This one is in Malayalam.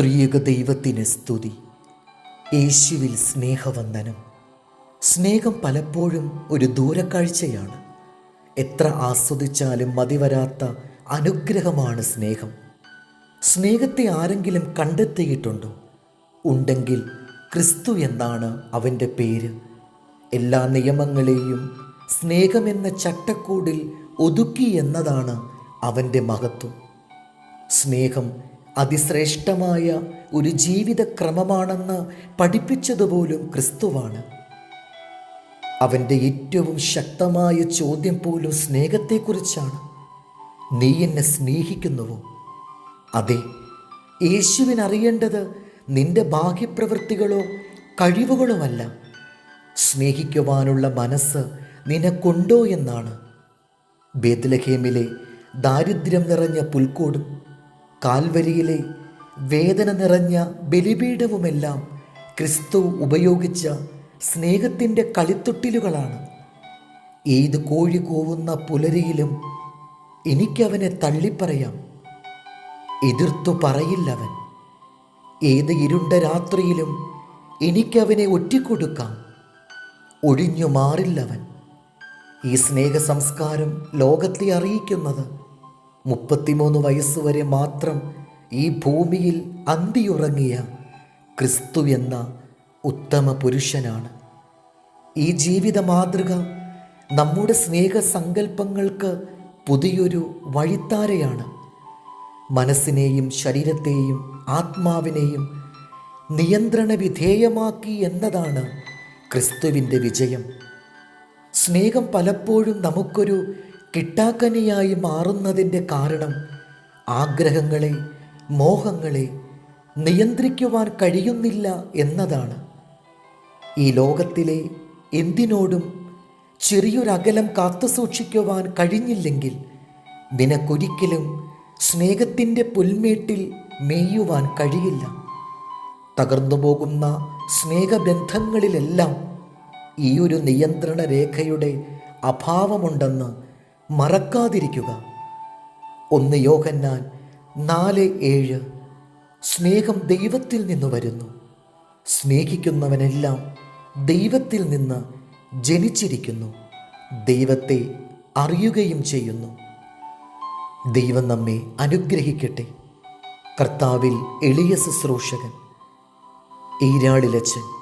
ത്രിയേക ദൈവത്തിന് സ്തുതി. യേശുവിൽ സ്നേഹവന്ദനം. സ്നേഹം പലപ്പോഴും ഒരു ദൂരക്കാഴ്ചയാണ്. എത്ര ആസ്വദിച്ചാലും മതിവരാത്ത അനുഗ്രഹമാണ് സ്നേഹം. സ്നേഹത്തെ ആരെങ്കിലും കണ്ടെത്തിയിട്ടുണ്ടോ? ഉണ്ടെങ്കിൽ ക്രിസ്തു എന്നാണ് അവന്റെ പേര്. എല്ലാ നിയമങ്ങളെയും സ്നേഹമെന്ന ചട്ടക്കൂടിൽ ഒതുക്കി എന്നതാണ് അവന്റെ മഹത്വം. സ്നേഹം അതിശ്രേഷ്ഠമായ ഒരു ജീവിതക്രമമാണെന്ന് പഠിപ്പിച്ചതുപോലും ക്രിസ്തുവാണ്. അവന്റെ ഏറ്റവും ശക്തമായ ചോദ്യം പോലും സ്നേഹത്തെക്കുറിച്ചാണ്. നീ എന്നെ സ്നേഹിക്കുന്നുവോ? അതെ യേശുവിനറിയേണ്ടത് നിന്റെ ബാഹ്യപ്രവൃത്തികളോ കഴിവുകളോ അല്ല സ്നേഹിക്കുവാനുള്ള മനസ്സ് നിനക്കുണ്ടോ എന്നാണ്. ബേദ്ലഹേമിലെ ദാരിദ്ര്യം നിറഞ്ഞ പുൽക്കൂടും കാൽവരിയിലെ വേദന നിറഞ്ഞ ബലിപീഠവുമെല്ലാം ക്രിസ്തു ഉപയോഗിച്ച സ്നേഹത്തിന്റെ കളിത്തൊട്ടിലുകളാണ്. ഏത് കോഴി കൂവുന്ന പുലരിയിലും എനിക്കവനെ തള്ളിപ്പറയാം. എതിർത്തു പറയില്ലവൻ ഏത് ഇരുണ്ട രാത്രിയിലും എനിക്കവനെ ഒറ്റിക്കൊടുക്കാം. ഒഴിഞ്ഞു മാറില്ലവൻ. ഈ സ്നേഹ സംസ്കാരം ലോകത്തെ അറിയിക്കുന്നത് മുപ്പത്തിമൂന്ന് വയസ്സുവരെ മാത്രം ഈ ഭൂമിയിൽ അന്തിയുറങ്ങിയ ക്രിസ്തു എന്ന ഉത്തമ പുരുഷനാണ്. ഈ ജീവിത മാതൃക നമ്മുടെ സ്നേഹസങ്കല്പങ്ങൾക്ക് പുതിയൊരു വഴിത്താരയാണ്. മനസ്സിനെയും ശരീരത്തെയും ആത്മാവിനെയും നിയന്ത്രണ വിധേയമാക്കി എന്നതാണ് ക്രിസ്തുവിന്റെ വിജയം. സ്നേഹം പലപ്പോഴും നമുക്കൊരു കിട്ടാക്കനിയായി മാറുന്നതിന്റെ കാരണം ആഗ്രഹങ്ങളെ മോഹങ്ങളെ നിയന്ത്രിക്കുവാൻ കഴിയുന്നില്ല എന്നതാണ്. ഈ ലോകത്തിലെ എന്തിനോടും ചെറിയൊരകലം കാത്തുസൂക്ഷിക്കുവാൻ കഴിഞ്ഞില്ലെങ്കിൽ നിനക്കൊരിക്കലും സ്നേഹത്തിന്റെ പുൽമേട്ടിൽ മേയുവാൻ കഴിയില്ല. തകർന്നു പോകുന്ന സ്നേഹബന്ധങ്ങളിലെല്ലാം ഈ ഒരു നിയന്ത്രണ രേഖയുടെ അഭാവമുണ്ടെന്ന് മറക്കാതിരിക്കുക. ഒന്ന് യോഹന്നാൻ നാല് ഏഴ്. സ്നേഹം ദൈവത്തിൽ നിന്ന് വരുന്നു. സ്നേഹിക്കുന്നവനെല്ലാം ദൈവത്തിൽ നിന്ന് ജനിച്ചിരിക്കുന്നു. ദൈവത്തെ അറിയുകയും ചെയ്യുന്നു. ദൈവം നമ്മെ അനുഗ്രഹിക്കട്ടെ. കർത്താവിൽ എളിയ ശുശ്രൂഷകൻ ഈരാളിലച്ചൻ